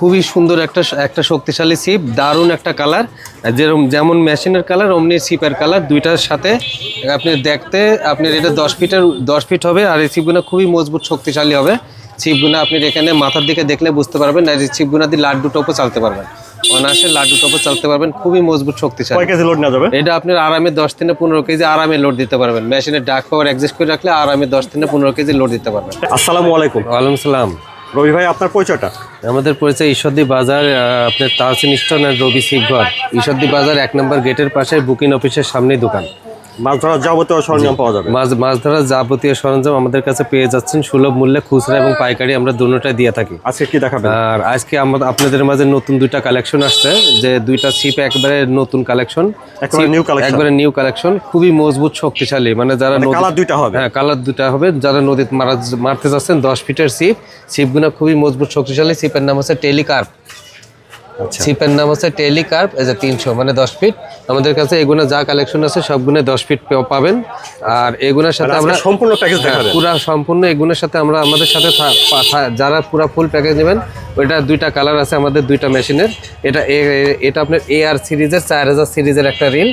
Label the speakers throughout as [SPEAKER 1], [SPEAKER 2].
[SPEAKER 1] খুবই সুন্দর একটা একটা শক্তিশালী সিপ দারুণ একটা কালার। যেরকম যেমন মেশিনের কালার অমনি সিপের কালার দুইটার সাথে আপনি দেখতে আপনার এটা দশ ফিটের দশ ফিট হবে আর এই সিপগুলো খুবই মজবুত শক্তিশালী হবে। সিপগুলো আপনি এখানে মাথার দিকে দেখলে বুঝতে পারবেন আর এই সিপগুলো দিয়ে লাড্ডু টপও চালতে পারবেন। অনায়াসে লাড্ডু টপও চালতে পারবেন খুবই মজবুত শক্তিশালী।
[SPEAKER 2] কেজি লোড নেওয়া যাবে?
[SPEAKER 1] এটা আপনার আরামে দশ থেকে পনেরো কেজি আরামে লোড দিতে পারবেন। মেশিনের ডাক পাওয়ার অ্যাডজাস্ট করে রাখলে আরামে দশ থেকে পনেরো কেজি লোড দিতে পারবেন।
[SPEAKER 2] আসসালামু আলাইকুম।
[SPEAKER 1] ওয়ালাইকুম সালাম।
[SPEAKER 2] রবি ভাই, আপনার পরিচয়টা?
[SPEAKER 1] আমাদের পরিচয় ঈশ্বরদী বাজার আপনার তাহসিন স্টোন আর রবি শিবঘর ঈশ্বরদী বাজার এক নম্বর গেটের পাশে বুকিং অফিসের সামনেই দোকান।
[SPEAKER 2] মাছ ধরার যাবতীয় সরঞ্জাম পাওয়া যাবে।
[SPEAKER 1] মাছ মাছ ধরার যাবতীয় সরঞ্জাম আমাদের কাছে পেয়ে যাচ্ছেন। সুলভ মূল্যে খুচরা এবং পাইকারি আমরা দুটোটাই দিয়ে থাকি।
[SPEAKER 2] আজকে কি দেখাবেন?
[SPEAKER 1] আর আজকে আমরা আপনাদের মাঝে নতুন দুইটা কালেকশন আসছে যে দুইটা ছিপ একবারে নতুন কালেকশন
[SPEAKER 2] একেবারে new collection।
[SPEAKER 1] একবারে নিউ কালেকশন খুবই মজবুত শক্তিশালী। মানে যারা
[SPEAKER 2] কালার দুইটা হবে।
[SPEAKER 1] হ্যাঁ কালার দুটা হবে। যারা নদীতে মারা মারতে যাচ্ছেন দশ ফিটের সিপ সিপগুলো খুবই মজবুত শক্তিশালী। সিপের নাম হচ্ছে টেলিকার্প
[SPEAKER 2] আচ্ছা।
[SPEAKER 1] সিপের নাম হচ্ছে টেলিকার্প এই যে তিনশো মানে দশ ফিট। আমাদের কাছে এগুলো যা কালেকশন আছে সবগুলো দশ ফিট পাবেন। আর এগুলোর সাথে আমরা
[SPEAKER 2] সম্পূর্ণ প্যাকেজ
[SPEAKER 1] পুরা সম্পূর্ণ এগুলোর সাথে আমরা আমাদের সাথে যারা পুরা ফুল প্যাকেজ নেবেন ওইটা দুইটা কালার আছে আমাদের দুইটা মেশিনের এটা এটা আপনার এ আর সিরিজের চার হাজার সিরিজের একটা রিল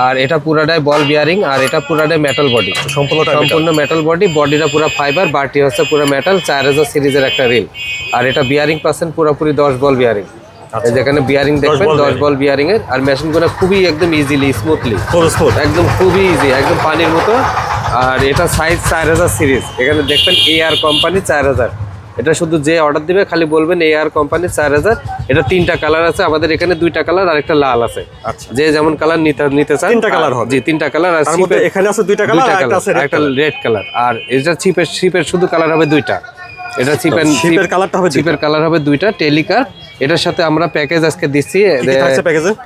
[SPEAKER 1] আর এটা পুরাটাই বল বিয়ারিং আর এটা পুরাটাই মেটাল বডি
[SPEAKER 2] সম্পূর্ণটা
[SPEAKER 1] সম্পূর্ণ মেটাল বডি বডিটা পুরো ফাইবার বাটি হচ্ছে পুরো মেটাল চার হাজার সিরিজের একটা রিল আর এটা বিয়ারিং পাচ্ছেন পুরোপুরি দশ বল বিয়ারিং যেখানে বিয়ারিং দেখবেন দশ বল বিয়ারিং এর। আর মেশিনগুলো খুবই একদম ইজিলি স্মুথলি একদম খুবই ইজি একদম পানির মতো। আর এটা সাইজ চার হাজার সিরিজ এখানে দেখবেন এ আর কোম্পানি চার হাজার। এটা শুধু যে অর্ডার দিবে খালি বলবেন এ আর কোম্পানি চার হাজার। এটা তিনটা কালার আছে। আমাদের এখানে দুইটা কালার আর একটা লাল আছে।
[SPEAKER 2] আচ্ছা।
[SPEAKER 1] যে যেমন কালার নিতে নিতে চান
[SPEAKER 2] তিনটা colour হবে।
[SPEAKER 1] জি তিনটা কালার আর
[SPEAKER 2] এখানে আছে দুইটা কালার একটা আছে
[SPEAKER 1] একটা রেড কালার আর এটা চিপের শিপের শুধু কালার হবে দুইটা। এটা চিপের
[SPEAKER 2] শিপের কালারটা হবে।
[SPEAKER 1] চিপের কালার হবে দুইটা। টেলিকার এটার সাথে আমরা প্যাকেজ আজকে দিচ্ছি।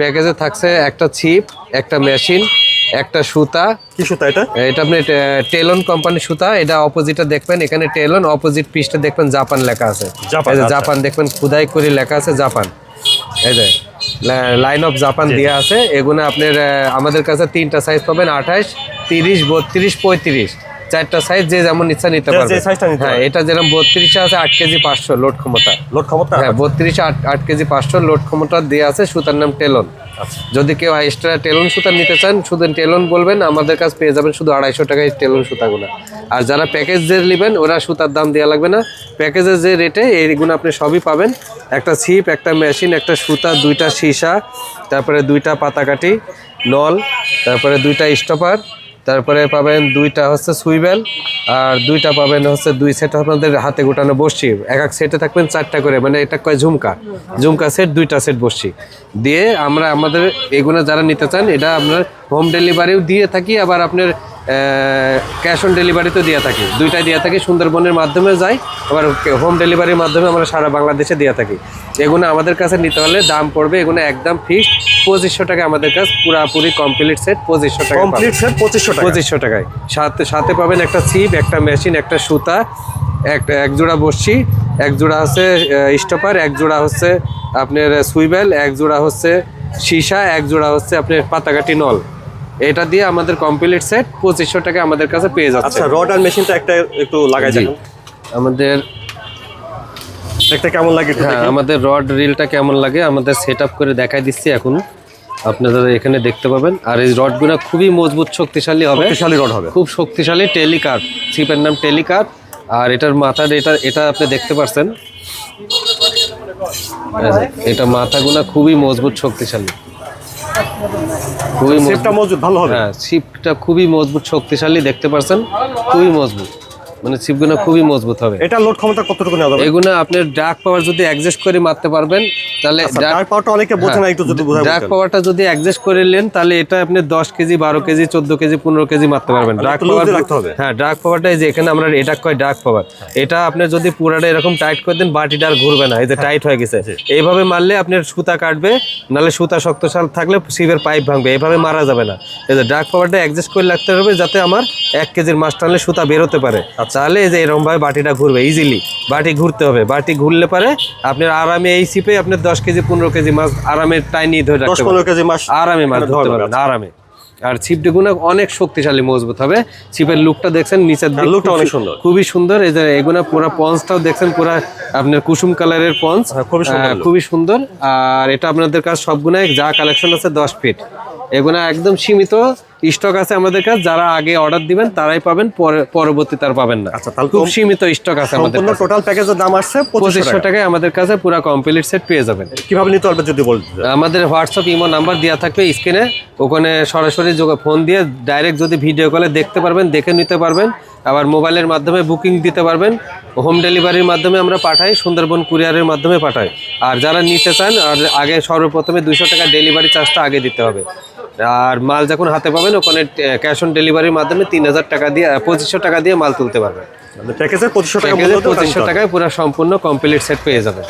[SPEAKER 2] প্যাকেজে
[SPEAKER 1] থাকছে একটা ছিপ একটা মেশিন একটা সুতা।
[SPEAKER 2] কি সুতা এটা?
[SPEAKER 1] এটা আপনি টেলন কোম্পানির সুতা। এটা অপোজিটে দেখবেন এখানে টেলন অপোজিট পিসটা দেখবেন জাপান লেখা আছে।
[SPEAKER 2] জাপান, আচ্ছা।
[SPEAKER 1] জাপান দেখবেন খুদাই করে লেখা আছে জাপান এই যে লাইন অফ জাপান দেওয়া আছে। এগুলো আপনার আমাদের কাছে তিনটা সাইজ পাবেন আঠাশ তিরিশ বত্রিশ পঁয়ত্রিশ। চারটা সাইজ যে যেমন ইচ্ছা নিতে পারবে। হ্যাঁ এটা যেরকম বত্রিশে আছে আট কেজি পাঁচশো লোড ক্ষমতা।
[SPEAKER 2] লোড ক্ষমতা?
[SPEAKER 1] হ্যাঁ বত্রিশে আট আট কেজি পাঁচশো লোড ক্ষমতা দেওয়া আছে সুতার নাম টেলন
[SPEAKER 2] আচ্ছা।
[SPEAKER 1] যদি কেউ এক্সট্রা টেলন সুতা নিতে চান শুধু টেলন বলবেন আমাদের কাছে পেয়ে যাবেন শুধু আড়াইশো টাকায় টেলন সুতাগুলো। আর যারা প্যাকেজ যে নেবেন ওরা সুতার দাম দেওয়া লাগবে না। প্যাকেজের যে রেটে এইগুলো আপনি সবই পাবেন। একটা ছিপ একটা মেশিন একটা সুতা দুইটা সীসা তারপরে দুইটা পাতাকাঠি নল তারপরে দুইটা স্টপার তারপরে পাবেন দুইটা হচ্ছে সুইবেল আর দুইটা পাবেন হচ্ছে দুই সেট আপনাদের হাতে গোটানো বসছি এক এক সেটে থাকবেন চারটা করে মানে এটা কয় ঝুমকা? ঝুমকা সেট, দুইটা সেট বসছি দিয়ে আমরা আমাদের এগুলো যারা নিতে চান, এটা আপনার হোম ডেলিভারিও দিয়ে থাকি আবার আপনার ক্যাশ অন ডেলিভারিতেও দিয়ে থাকি। দুইটাই দিয়ে থাকি সুন্দরবনের মাধ্যমে যাই আবার হোম ডেলিভারির মাধ্যমে আমরা সারা বাংলাদেশে দিয়ে থাকি। এগুলো আমাদের কাছে নিতে হলে দাম পড়বে এগুলো একদম ফিক্সড পঁচিশশো টাকা আমাদের কাছে পুরাপুরি কমপ্লিট সেট পঁচিশশো টাকা
[SPEAKER 2] কমপ্লিট সেট পঁচিশশো টাকা।
[SPEAKER 1] পঁচিশশো টাকায়। সাথে সাথে পাবেন একটা ছিপ একটা মেশিন একটা সুতা একটা এক জোড়া বসছি এক জোড়া হচ্ছে স্টপার এক জোড়া হচ্ছে আপনার সুইবেল এক জোড়া হচ্ছে সীসা এক জোড়া হচ্ছে আপনার পাতাকাটি নল। এটা দিয়ে আমাদের কমপ্লিট সেট পঁচিশশো টাকা আমাদের কাছে পেয়ে যাচ্ছে।
[SPEAKER 2] আচ্ছা রড আর মেশিনটা একটা একটু লাগাই
[SPEAKER 1] জি।
[SPEAKER 2] যাবেন
[SPEAKER 1] আমাদের
[SPEAKER 2] একটা কেমন লাগে
[SPEAKER 1] হ্যাঁ আমাদের রড রিলটা কেমন লাগে আমাদের সেট আপ করে দেখাই দিচ্ছি এখন। আপনারা এখানে দেখতে পাবেন। আর এই রডগুলো খুবই মজবুত শক্তিশালী হবে।
[SPEAKER 2] শক্তিশালী রড হবে।
[SPEAKER 1] খুব শক্তিশালী টেলিকার ছিপের নাম টেলিকার আর এটার মাথার এটা এটা আপনি দেখতে পাচ্ছেন এটা মাথাগুলো খুবই মজবুত শক্তিশালী। খুবই মজবুত।
[SPEAKER 2] ভালো হবে।
[SPEAKER 1] হ্যাঁ শিপটা খুবই মজবুত শক্তিশালী দেখতে পাচ্ছেন খুবই মজবুত। মানে ছিপগুলো খুবই মজবুত হবে।
[SPEAKER 2] এটা লোড ক্ষমতা কতটুকু নেওয়া যাবে?
[SPEAKER 1] এগুলো আপনি ডাক পাওয়ার যদি অ্যাডজাস্ট করে মারতে পারবেন তাহলে
[SPEAKER 2] ডার্ক পাওয়ারটা অনেকে বোঝে না একটু যদি বোঝাই
[SPEAKER 1] ড্রাগ
[SPEAKER 2] বলতেন।
[SPEAKER 1] পাওয়ারটা যদি অ্যাডজাস্ট করে নেন তাহলে এটা আপনি দশ কেজি বারো কেজি চোদ্দ কেজি পনেরো কেজি মারতে পারবেন। ড্রাগ
[SPEAKER 2] একটু
[SPEAKER 1] পাওয়ার
[SPEAKER 2] রাখতে হবে।
[SPEAKER 1] হ্যাঁ ড্রাগ পাওয়ারটা এই যে এখানে আমরা এটা কয় ড্রাগ পাওয়ার এটা আপনি যদি পুরাটা এরকম টাইট করে দেন বাটিটা আর ঘুরবে না এই যে টাইট হয়ে গেছে। এইভাবে মারলে আপনার সুতা কাটবে নাহলে সুতা শক্তশাল থাকলে শিবের পাইপ ভাঙবে এইভাবে মারা যাবে না। এই যে ড্রাগ পাওয়ারটা অ্যাডজাস্ট করে রাখতে হবে যাতে আমার এক কেজির মাছ টানলে সুতা বেরোতে পারে। তাহলে এই যে এরকম ভাবে বাটিটা ঘুরবে ইজিলি বাটি ঘুরতে হবে। বাটি ঘুরলে পারে আপনার আরামে এই সিপে আপনার দশ কেজি পনেরো কেজি মাছ আরামে টাইনি ধরে
[SPEAKER 2] দশ পনেরো কেজি মাস
[SPEAKER 1] আরামে মাছ ধরতে পারবেন আরামে। আর ছিপটিগুলো অনেক শক্তিশালী মজবুত হবে। ছিপের লুকটা দেখছেন নিচের দিক
[SPEAKER 2] হ্যাঁ, অনেক সুন্দর।
[SPEAKER 1] খুবই সুন্দর। এই যে এগুলো পুরো পঞ্চটাও দেখছেন পুরো আপনার কুসুম কালারের পঞ্চ
[SPEAKER 2] হ্যাঁ, খুবই সুন্দর
[SPEAKER 1] খুবই সুন্দর। আর এটা আপনাদের কাছে সবগুলাই যা কালেকশন আছে দশ ফিট এগুলো একদম সীমিত স্টক আছে আমাদের কাছে যারা আগে অর্ডার দিবেন তারাই পাবেন পরে পরবর্তী তার পাবেন না।
[SPEAKER 2] আচ্ছা, তাহলে
[SPEAKER 1] খুব সীমিত স্টক আছে আমাদের
[SPEAKER 2] টোটাল প্যাকেজের দাম আসছে পঁচিশশো
[SPEAKER 1] টাকায় আমাদের কাছে পুরো কমপ্লিট সেট পেয়ে যাবেন।
[SPEAKER 2] কীভাবে নিতে পারবে যদি বলতে
[SPEAKER 1] আমাদের হোয়াটসঅ্যাপ ইমো নাম্বার দেওয়া থাকবে স্ক্রিনে ওখানে সরাসরি ফোন দিয়ে ডাইরেক্ট যদি ভিডিও কলে দেখতে পারবেন দেখে নিতে পারবেন। আবার মোবাইলের মাধ্যমে বুকিং দিতে পারবেন। হোম ডেলিভারির মাধ্যমে আমরা পাঠাই সুন্দরবন কুরিয়ারের মাধ্যমে পাঠাই। আর যারা নিতে চান আর আগে সর্বপ্রথমে দুশো টাকা ডেলিভারি চার্জটা আগে দিতে হবে। আর মাল যখন হাতে পাবেন ওখানে ক্যাশ অন ডেলিভারির মাধ্যমে তিন হাজার টাকা দিয়ে পঁচিশশো টাকা দিয়ে মাল তুলতে পারবেন।
[SPEAKER 2] পঁচিশশো টাকা ওটা
[SPEAKER 1] পঁচিশশো টাকায় পুরো সম্পূর্ণ কমপ্লিট সেট পেয়ে যাবেন।